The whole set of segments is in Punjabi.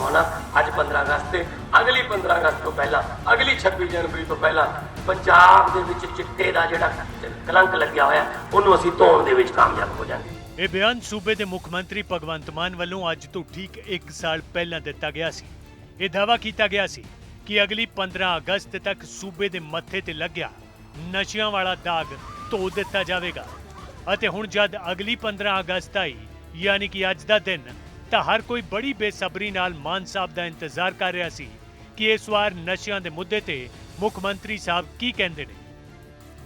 ਕਰਵਾਉਣਾ। ਅੱਜ 15 ਅਗਸਤ ਤੇ, ਅਗਲੀ 15 ਅਗਸਤ ਤੋਂ ਪਹਿਲਾਂ, ਅਗਲੀ 26 ਜਨਵਰੀ ਤੋਂ ਪਹਿਲਾਂ ਪੰਜਾਬ ਦੇ ਵਿੱਚ ਚਿੱਟੇ ਦਾ ਜਿਹੜਾ ਕਲੰਕ ਲੱਗਿਆ ਹੋਇਆ, ਉਹਨੂੰ ਅਸੀਂ ਧੋਣ ਦੇ ਵਿੱਚ ਕਾਮਯਾਬ ਹੋ ਜਾਵਾਂਗੇ। ਇਹ ਬਿਆਨ ਸੂਬੇ ਦੇ ਮੁੱਖ ਮੰਤਰੀ ਭਗਵੰਤ ਮਾਨ ਵੱਲੋਂ ਅੱਜ ਤੋਂ ਠੀਕ 1 ਸਾਲ ਪਹਿਲਾਂ ਦਿੱਤਾ ਗਿਆ ਸੀ। ਇਹ ਦਾਅਵਾ ਕੀਤਾ ਗਿਆ ਸੀ ਕਿ ਅਗਲੀ 15 ਅਗਸਤ ਤੱਕ ਸੂਬੇ ਦੇ ਮੱਥੇ ਤੇ ਲੱਗਿਆ ਨਸ਼ਿਆਂ ਵਾਲਾ ਦਾਗ ਧੋ ਦਿੱਤਾ ਜਾਵੇਗਾ। ਅਤੇ ਹੁਣ ਜਦ ਅਗਲੀ 15 ਅਗਸਤ ਆਈ, ਯਾਨੀ ਕਿ ਅੱਜ ਦਾ ਦਿਨ ਤਾਂ ਹਰ ਕੋਈ ਬੜੀ ਬੇਸਬਰੀ ਨਾਲ ਮਾਨ ਸਾਹਿਬ ਦਾ ਇੰਤਜ਼ਾਰ ਕਰ ਰਿਹਾ ਸੀ ਕਿ ਇਸ ਵਾਰ ਨਸ਼ਿਆਂ ਦੇ ਮੁੱਦੇ ਤੇ ਮੁੱਖ ਮੰਤਰੀ ਸਾਹਿਬ ਕੀ ਕਹਿੰਦੇ ਨੇ।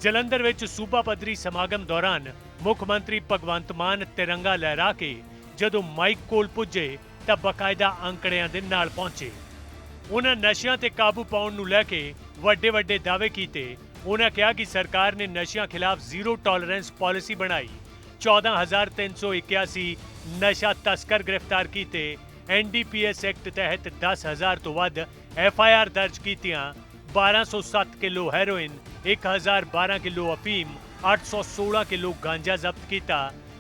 ਜਲੰਧਰ ਵਿੱਚ ਸੂਬਾ ਪੱਧਰੀ ਸਮਾਗਮ ਦੌਰਾਨ ਮੁੱਖ ਮੰਤਰੀ ਭਗਵੰਤ ਮਾਨ ਤਿਰੰਗਾ ਲਹਿਰਾ ਕੇ ਜਦੋਂ ਮਾਈਕ ਕੋਲ ਪੁੱਜੇ ਤਾਂ ਬਕਾਇਦਾ ਅੰਕੜਿਆਂ ਦੇ ਨਾਲ ਪਹੁੰਚੇ। ਉਹਨਾਂ ਨਸ਼ਿਆਂ ਤੇ ਕਾਬੂ ਪਾਉਣ ਨੂੰ ਲੈ ਕੇ ਵੱਡੇ ਵੱਡੇ ਦਾਅਵੇ ਕੀਤੇ। ਉਹਨਾਂ ਕਿਹਾ ਕਿ ਸਰਕਾਰ ਨੇ ਨਸ਼ਿਆਂ ਖਿਲਾਫ ਜ਼ੀਰੋ ਟੋਲਰੈਂਸ ਪਾਲਿਸੀ ਬਣਾਈ। 14381 ਨਸ਼ਾ ਤਸਕਰ ਗ੍ਰਿਫਤਾਰ ਕੀਤੇ ਐਨਡੀਪੀਐਸ ਐਕਟ ਤਹਿਤ 10000 ਤੋਂ ਵੱਧ ਐਫਆਈਆਰ ਦਰਜ ਕੀਤੀਆਂ 1207 ਕਿਲੋ ਹੈਰੋਇਨ 1012 ਕਿਲੋ ਅਫੀਮ 816 ਕਿਲੋ ਗਾਂਜਾ ਜ਼ਬਤ ਕੀਤਾ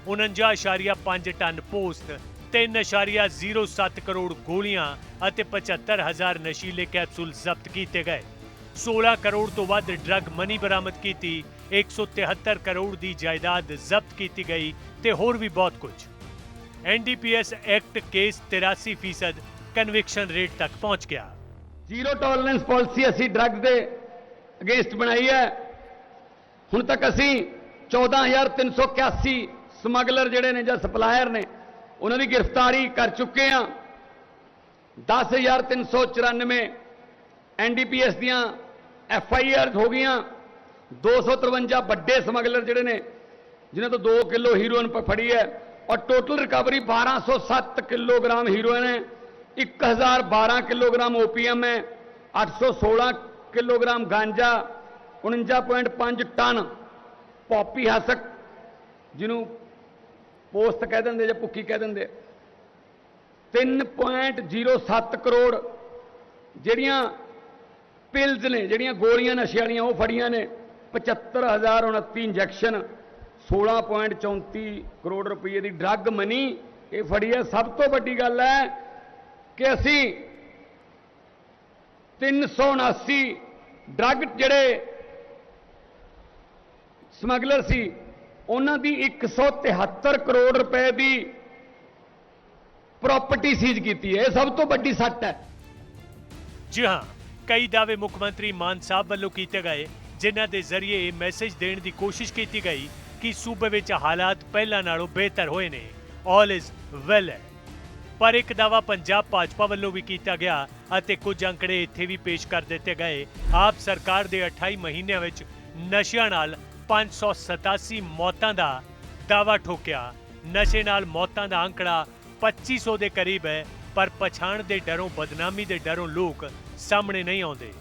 49.5 ਟਨ ਪੋਸਟ 3.07 ਕਰੋੜ ਗੋਲੀਆਂ ਅਤੇ 75000 ਨਸ਼ੀਲੇ ਕੈਪਸੂਲ ਜ਼ਬਤ ਕੀਤੇ ਗਏ 16 ਕਰੋੜ ਤੋਂ ਵੱਧ ਡਰੱਗ ਮਨੀ ਬਰਾਮਦ ਕੀਤੀ 173 ਕਰੋੜ ਦੀ ਜਾਇਦਾਦ ਜ਼ਬਤ ਕੀਤੀ ਗਈ ਤੇ ਹੋਰ ਵੀ ਬਹੁਤ ਕੁਝ NDPS act case 83% conviction rate ਤੱਕ ਪਹੁੰਚ ਗਿਆ ਜ਼ੀਰੋ ਟੋਲਰੈਂਸ ਪਾਲਿਸੀ ਅਸੀਂ ਡਰੱਗ ਦੇ ਅਗੇਂਸਟ ਬਣਾਈ ਹੈ ਹੁਣ ਤੱਕ ਅਸੀਂ 14381 ਸਮਗਲਰ ਜਿਹੜੇ ਨੇ ਜਾਂ ਸਪਲਾਇਰ ਨੇ ਉਹਨਾਂ ਦੀ ਗ੍ਰਿਫਤਾਰੀ ਕਰ ਚੁੱਕੇ ਹਾਂ 10394 ਐਨਡੀਪੀਐਸ ਦੀਆਂ ਐਫ ਆਈ ਆਰ ਹੋ ਗਈਆਂ 253 ਵੱਡੇ ਸਮਗਲਰ ਜਿਹੜੇ ਨੇ, ਜਿਨ੍ਹਾਂ ਤੋਂ 2 ਕਿਲੋ ਹੀਰੋਇਨ ਫੜੀ ਹੈ ਔਰ ਟੋਟਲ ਰਿਕਵਰੀ 1207 ਕਿਲੋਗ੍ਰਾਮ ਹੀਰੋਇਨ ਹੈ 1012 ਕਿਲੋਗ੍ਰਾਮ ਓਪੀਐਮ ਹੈ 816 kilogram ganja 49.5 ton poppy husk, ਜਿਹਨੂੰ ਪੋਸਟ ਕਹਿ ਦਿੰਦੇ ਜਾਂ ਭੁੱਕੀ ਕਹਿ ਦਿੰਦੇ 3.07 ਕਰੋੜ ਜਿਹੜੀਆਂ ਪਿਲਜ਼ ਨੇ, ਜਿਹੜੀਆਂ ਗੋਲੀਆਂ ਨਸ਼ੇ ਵਾਲੀਆਂ ਉਹ ਫੜੀਆਂ ਨੇ। 75029 ਇੰਜੈਕਸ਼ਨ 16.34 ਕਰੋੜ ਰੁਪਏ ਦੀ ਡਰੱਗ ਮਨੀ, ਇਹ ਫੜੀ ਹੈ। ਸਭ ਤੋਂ ਵੱਡੀ ਗੱਲ ਹੈ ਕਿ ਅਸੀਂ 379 ਡਰੱਗ ਜਿਹੜੇ ਸਮਗਲਰ ਸੀ, ਉਹਨਾਂ ਦੀ 173 ਕਰੋੜ ਰੁਪਏ ਦੀ ਪ੍ਰਾਪਰਟੀ ਸੀਜ਼ ਕੀਤੀ ਹੈ। ਇਹ ਸਭ ਤੋਂ ਵੱਡੀ ਸੱਟ ਹੈ। ਜੀ ਹਾਂ, ਕਈ ਦਾਅਵੇ ਮੁੱਖ ਮੰਤਰੀ ਮਾਨ ਸਾਹਿਬ ਵੱਲੋਂ ਕੀਤੇ ਗਏ। ਜਿਨ੍ਹਾਂ ਦੇ ਜ਼ਰੀਏ ਇਹ ਮੈਸੇਜ ਦੇਣ ਦੀ ਕੋਸ਼ਿਸ਼ ਕੀਤੀ ਗਈ ਕਿ ਸੂਬੇ ਵਿੱਚ ਹਾਲਾਤ ਪਹਿਲਾਂ ਨਾਲੋਂ ਬਿਹਤਰ ਹੋਏ ਨੇ। ਆਲ ਇਜ਼ ਵੈਲ ਹੈ। ਪਰ ਇੱਕ ਦਾਅਵਾ ਪੰਜਾਬ ਭਾਜਪਾ ਵੱਲੋਂ ਵੀ ਕੀਤਾ ਗਿਆ ਅਤੇ ਕੁਝ ਅੰਕੜੇ ਇੱਥੇ ਵੀ ਪੇਸ਼ ਕਰ ਦਿੱਤੇ ਗਏ। ਆਪ ਸਰਕਾਰ ਦੇ 28 ਮਹੀਨਿਆਂ ਵਿੱਚ ਨਸ਼ਿਆਂ ਨਾਲ 587 ਮੌਤਾਂ ਦਾ ਦਾਅਵਾ ਠੋਕਿਆ। ਨਸ਼ੇ ਨਾਲ ਮੌਤਾਂ ਦਾ ਅੰਕੜਾ 2500 ਦੇ ਕਰੀਬ ਹੈ, ਪਰ ਪਛਾਣ ਦੇ ਡਰੋਂ, ਬਦਨਾਮੀ ਦੇ ਡਰੋਂ ਲੋਕ ਸਾਹਮਣੇ ਨਹੀਂ ਆਉਂਦੇ।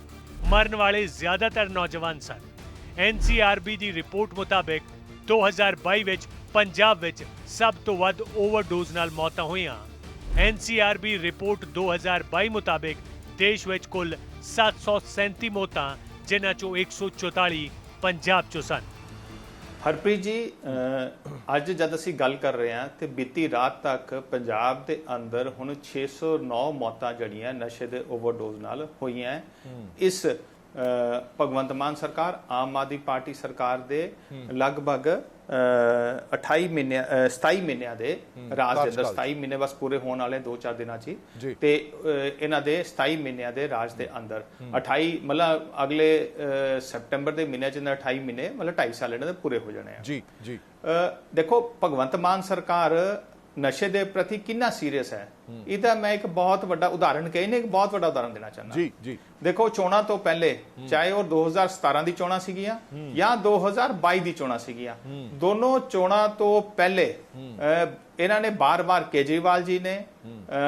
ਮਰਨ ਵਾਲੇ ਜ਼ਿਆਦਾਤਰ ਨੌਜਵਾਨ ਸਨ। ਐਨਸੀਆਰਬੀ ਦੀ ਰਿਪੋਰਟ ਮੁਤਾਬਕ 2022 ਵਿੱਚ ਪੰਜਾਬ ਵਿੱਚ ਸਭ ਤੋਂ ਵੱਧ ਓਵਰਡੋਜ਼ ਨਾਲ ਮੌਤਾਂ ਹੋਈਆਂ। ਐਨਸੀਆਰਬੀ ਰਿਪੋਰਟ 2022 ਮੁਤਾਬਕ ਦੇਸ਼ ਵਿੱਚ ਕੁੱਲ 737 ਮੌਤਾਂ, ਜਿਨ੍ਹਾਂ ਚੋਂ 144 ਪੰਜਾਬ ਚੋਂ ਸਨ। ਹਰਪ੍ਰੀਤ ਜੀ ਅੱਜ ਜਦ ਅਸੀਂ ਗੱਲ ਕਰ ਰਹੇ ਹਾਂ ਤੇ ਬੀਤੀ ਰਾਤ ਤੱਕ ਪੰਜਾਬ ਦੇ ਅੰਦਰ ਹੁਣ 609 ਮੌਤਾਂ ਜੜੀਆਂ ਨਸ਼ੇ ਦੇ ਓਵਰਡੋਜ਼ ਨਾਲ ਹੋਈਆਂ। ਇਸ ਭਗਵੰਤ ਮਾਨ ਸਰਕਾਰ ਆਮ ਆਦਮੀ ਪਾਰਟੀ ਸਰਕਾਰ ਦੇ ਲਗਭਗ 28 ਮਹੀਨੇ 27 ਮਹੀਨਿਆਂ ਦੇ ਰਾਜ ਦੇ ਅੰਦਰ 27 ਮਹੀਨੇ ਬਸ ਪੂਰੇ ਹੋਣ ਵਾਲੇ 2-4 ਦਿਨਾਂ 'ਚ ਤੇ ਇਹਨਾਂ ਦੇ 27 ਮਹੀਨਿਆਂ ਦੇ ਰਾਜ ਦੇ ਅੰਦਰ। 28 ਮਤਲਬ ਅਗਲੇ ਸੈਪਟੈਂਬਰ ਦੇ ਮਹੀਨੇ 'ਚ ਇਹਨਾਂ 28 ਮਹੀਨੇ ਮਤਲਬ 2.5 ਸਾਲ ਇਹਨਾਂ ਦੇ ਪੂਰੇ ਹੋ ਜਾਣੇ ਆ। ਜੀ ਜੀ। ਦੇਖੋ ਭਗਵੰਤ ਮਾਨ ਸਰਕਾਰ ਨਸ਼ੇ ਦੇ ਪ੍ਰਤੀ ਕਿੰਨਾ ਸੀਰੀਅਸ ਹੈ? ਇਹਦਾ ਮੈਂ ਇੱਕ ਬਹੁਤ ਵੱਡਾ ਉਦਾਹਰਣ ਕਹੀ ਨੇ ਇੱਕ ਬਹੁਤ ਵੱਡਾ ਉਦਾਹਰਣ ਦੇਣਾ ਚਾਹੁੰਦਾ। ਜੀ ਜੀ। ਦੇਖੋ ਚੋਣਾਂ ਤੋਂ ਪਹਿਲੇ ਚਾਹੇ ਉਹ 2017 ਦੀ ਚੋਣਾਂ ਸੀਗੀਆਂ ਜਾਂ 2022 ਦੀ ਚੋਣਾਂ ਸੀਗੀਆਂ ਦੋਨੋਂ ਚੋਣਾਂ ਤੋਂ ਪਹਿਲੇ ਇਹਨਾਂ ਨੇ ਬਾਰ-ਬਾਰ ਕੇਜਰੀਵਾਲ ਜੀ ਨੇ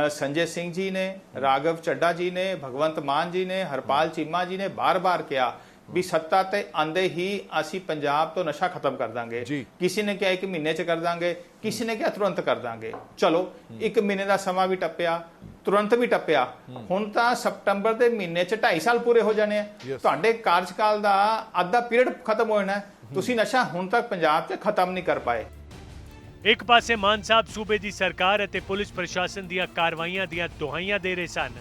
ਸੰਜੇ ਸਿੰਘ ਜੀ ਨੇ ਰਾਘਵ ਚੱਡਾ ਜੀ ਨੇ ਭਗਵੰਤ ਮਾਨ ਜੀ ਨੇ ਹਰਪਾਲ ਚੀਮਾ ਜੀ ਨੇ ਬਾਰ-ਬਾਰ ਕਿਹਾ ਵੀ ਸੱਤਾ ਤੇ ਆਂਦੇ ਹੀ ਅਸੀਂ ਪੰਜਾਬ ਤੋਂ ਨਸ਼ਾ ਖਤਮ ਕਰ ਦਾਂਗੇ। ਕਿਸੇ ਨੇ ਕਿਹਾ ਇੱਕ ਮਹੀਨੇ ਚ ਕਰ ਦਾਂਗੇ ਕਿਸੇ ਨੇ ਕਿਹਾ ਤੁਰੰਤ ਕਰ ਦਾਂਗੇ। ਚਲੋ ਇੱਕ ਮਹੀਨੇ ਦਾ ਸਮਾਂ ਵੀ ਟੱਪਿਆ ਤੁਰੰਤ ਵੀ ਟੱਪਿਆ। ਹੁਣ ਤਾਂ ਸਤੰਬਰ ਦੇ ਮਹੀਨੇ ਚ 2.5 ਸਾਲ ਪੂਰੇ ਹੋ ਜਾਣੇ ਆ. ਤੁਹਾਡੇ ਕਾਰਜਕਾਲ ਦਾ ਅੱਧਾ ਪੀਰੀਅਡ ਖਤਮ ਹੋ ਜਾਣਾ। ਤੁਸੀਂ ਨਸ਼ਾ ਹੁਣ ਤੱਕ ਪੰਜਾਬ 'ਚ ਖਤਮ ਨਹੀਂ ਕਰ ਪਾਏ। ਇੱਕ ਪਾਸੇ ਮਾਨ ਸਾਹਿਬ ਸੂਬੇ ਦੀ ਸਰਕਾਰ ਅਤੇ ਪੁਲਿਸ ਪ੍ਰਸ਼ਾਸਨ ਦੀਆਂ ਕਾਰਵਾਈਆਂ ਦੀਆਂ ਦੁਹਾਈਆਂ ਦੇ ਰਹੇ ਸਨ।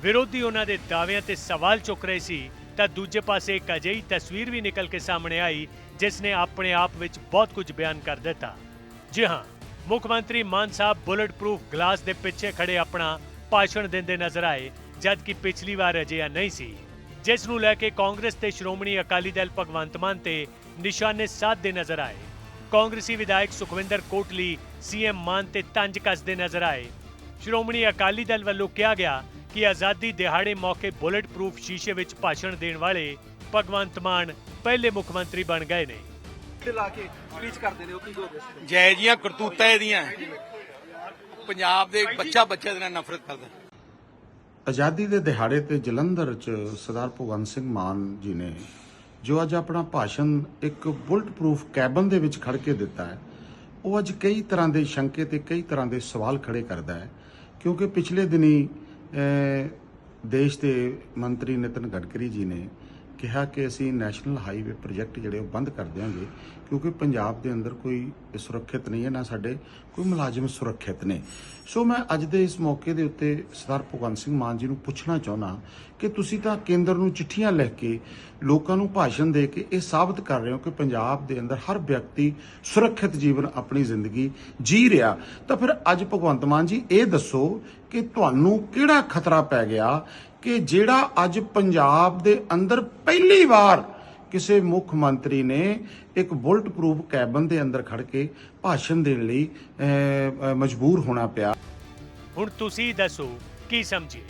ਵਿਰੋਧੀ ਉਹਨਾਂ ਦੇ ਦਾਅਵਿਆਂ ਤੇ ਸਵਾਲ ਚੁੱਕ ਰਹੇ ਸੀ ਤਾਂ ਦੂਜੇ ਪਾਸੇ ਇੱਕ ਅਜਿਹੀ ਤਸਵੀਰ ਵੀ ਨਿਕਲ ਕੇ ਸਾਹਮਣੇ ਆਈ, ਜਿਸ ਨੇ ਆਪਣੇ ਆਪ ਵਿੱਚ ਬਹੁਤ ਕੁਝ ਬਿਆਨ ਕਰ ਦਿੱਤਾ। ਜੀ ਹਾਂ, ਮੁੱਖ ਮੰਤਰੀ ਮਾਨ ਸਾਹਿਬ ਬੁਲਟ ਪ੍ਰੂਫ ਗਲਾਸ ਦੇ ਪਿੱਛੇ ਖੜੇ ਆਪਣਾ ਭਾਸ਼ਣ ਦਿੰਦੇ ਨਜ਼ਰ ਆਏ ਜਦ ਕਿ ਪਿਛਲੀ ਵਾਰ ਅਜਿਹਾ ਨਹੀਂ ਸੀ। ਜਿਸ ਨੂੰ ਲੈ ਕੇ ਕਾਂਗਰਸ ਤੇ ਸ਼੍ਰੋਮਣੀ ਅਕਾਲੀ ਦਲ ਭਗਵੰਤ ਮਾਨ ਤੇ ਨਿਸ਼ਾਨੇ ਸਾਧਦੇ ਨਜ਼ਰ ਆਏ। ਕਾਂਗਰਸੀ ਵਿਧਾਇਕ ਸੁਖਵਿੰਦਰ ਕੋਟਲੀ, ਸੀਐਮ ਮਾਨ ਤੇ ਤੰਜ ਕੱਸਦੇ ਨਜ਼ਰ ਆਏ। ਸ਼੍ਰੋਮਣੀ ਅਕਾਲੀ ਦਲ ਵੱਲੋਂ ਕਿਹਾ ਗਿਆ ਕਿ ਆਜ਼ਾਦੀ ਦਿਹਾੜੇ ਮੌਕੇ ਬੁਲਟ ਪ੍ਰੂਫ ਸ਼ੀਸ਼ੇ ਵਿੱਚ ਭਾਸ਼ਣ ਦੇਣ ਵਾਲੇ ਭਗਵੰਤ ਮਾਨ ਪਹਿਲੇ ਮੁੱਖ ਮੰਤਰੀ ਬਣ ਗਏ ਨੇ। ਤੇ ਲਾ ਕੇ ਸਪੀਚ ਕਰਦੇ ਨੇ ਉਹ ਕੀ ਹੋਵੇ ਜੈ ਜੀਆਂ ਕਰਤੂਤਾਂ ਇਹਦੀਆਂ। ਪੰਜਾਬ ਦੇ ਬੱਚਾ ਬੱਚੇ ਦੇ ਨਾਲ ਨਫ਼ਰਤ ਕਰਦਾ ਆਜ਼ਾਦੀ ਦੇ ਦਿਹਾੜੇ ਤੇ ਜਲੰਧਰ ਚ ਸਰਦਾਰ ਭਗਵੰਤ ਸਿੰਘ ਮਾਨ ਜੀ ਨੇ ਜੋ ਅੱਜ ਆਪਣਾ ਭਾਸ਼ਣ ਇੱਕ ਬੁਲਟ ਪ੍ਰੂਫ ਕੈਬਨ ਦੇ ਵਿੱਚ ਖੜ ਕੇ ਦਿੱਤਾ ਹੈ ਉਹ ਅੱਜ ਕਈ ਤਰ੍ਹਾਂ ਦੇ ਸ਼ੰਕੇ ਤੇ ਕਈ ਤਰ੍ਹਾਂ ਦੇ ਸਵਾਲ ਖੜੇ ਕਰਦਾ ਹੈ ਕਿਉਂਕਿ ਪਿਛਲੇ ਦਿਨੀ ਦੇਸ਼ ਦੇ ਮੰਤਰੀ ਨਿਤਨ ਗਡਕਰੀ ਜੀ ਨੇ ਕਿਹਾ ਕਿ ਅਸੀਂ ਨੈਸ਼ਨਲ ਹਾਈਵੇ ਪ੍ਰੋਜੈਕਟ ਜਿਹੜੇ ਉਹ ਬੰਦ ਕਰ ਦਿਆਂਗੇ, ਕਿਉਂਕਿ ਪੰਜਾਬ ਦੇ ਅੰਦਰ ਕੋਈ ਸੁਰੱਖਿਅਤ ਨਹੀਂ ਹੈ, ਨਾ ਸਾਡੇ ਕੋਈ ਮੁਲਾਜ਼ਮ ਸੁਰੱਖਿਅਤ ਨੇ। ਸੋ ਮੈਂ ਅੱਜ ਦੇ ਇਸ ਮੌਕੇ ਦੇ ਉੱਤੇ ਸਰਦਾਰ ਭਗਵੰਤ ਸਿੰਘ ਮਾਨ ਜੀ ਨੂੰ ਪੁੱਛਣਾ ਚਾਹੁੰਦਾ ਕਿ ਤੁਸੀਂ ਤਾਂ ਕੇਂਦਰ ਨੂੰ ਚਿੱਠੀਆਂ ਲਿਖ ਕੇ ਲੋਕਾਂ ਨੂੰ ਭਾਸ਼ਣ ਦੇ ਕੇ ਇਹ ਸਾਬਤ ਕਰ ਰਹੇ ਹੋ ਕਿ ਪੰਜਾਬ ਦੇ ਅੰਦਰ ਹਰ ਵਿਅਕਤੀ ਸੁਰੱਖਿਅਤ ਜੀਵਨ ਆਪਣੀ ਜ਼ਿੰਦਗੀ ਜੀ ਰਿਹਾ। ਤਾਂ ਫਿਰ ਅੱਜ ਭਗਵੰਤ ਮਾਨ ਜੀ ਇਹ ਦੱਸੋ ਕਿ ਤੁਹਾਨੂੰ ਕਿਹੜਾ ਖਤਰਾ ਪੈ ਗਿਆ ਕਿ ਜਿਹੜਾ ਅੱਜ ਪੰਜਾਬ ਦੇ ਅੰਦਰ ਪਹਿਲੀ ਵਾਰ ਕਿਸੇ ਮੁੱਖ ਮੰਤਰੀ ਨੇ ਇੱਕ ਬੁਲਟ ਪ੍ਰੂਫ ਕੈਬਨ ਦੇ ਅੰਦਰ ਖੜ ਕੇ ਭਾਸ਼ਣ ਦੇਣ ਲਈ ਮਜਬੂਰ ਹੋਣਾ ਪਿਆ। ਹੁਣ ਤੁਸੀਂ ਦੱਸੋ, ਕੀ ਸਮਝੇ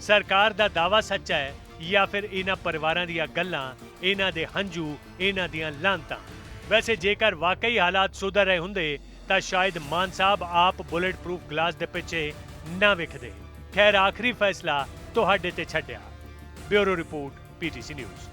ਸਰਕਾਰ ਦਾ ਦਾਵਾ ਸੱਚਾ ਹੈ ਜਾਂ ਫਿਰ ਇਹਨਾਂ ਪਰਿਵਾਰਾਂ ਦੀਆਂ ਗੱਲਾਂ, ਇਹਨਾਂ ਦੇ ਹੰਝੂ, ਇਹਨਾਂ ਦੀਆਂ ਲਾਂਤਾਂ? ਵੈਸੇ ਜੇਕਰ ਵਾਕਈ ਹਾਲਾਤ ਸੁਧਰ ਰਹੇ ਹੁੰਦੇ, ਤਾਂ ਸ਼ਾਇਦ ਮਾਨ ਸਾਹਿਬ ਆਪ ਬੁਲਟ ਪ੍ਰੂਫ ਗਲਾਸ ਦੇ ਪਿੱਛੇ ਨਾ ਵਿਖਦੇ। ਖੈਰ, ਆਖਰੀ ਫੈਸਲਾ ਤੁਹਾਡੇ ਤੇ ਛੱਡਿਆ। Bureau report PTC news.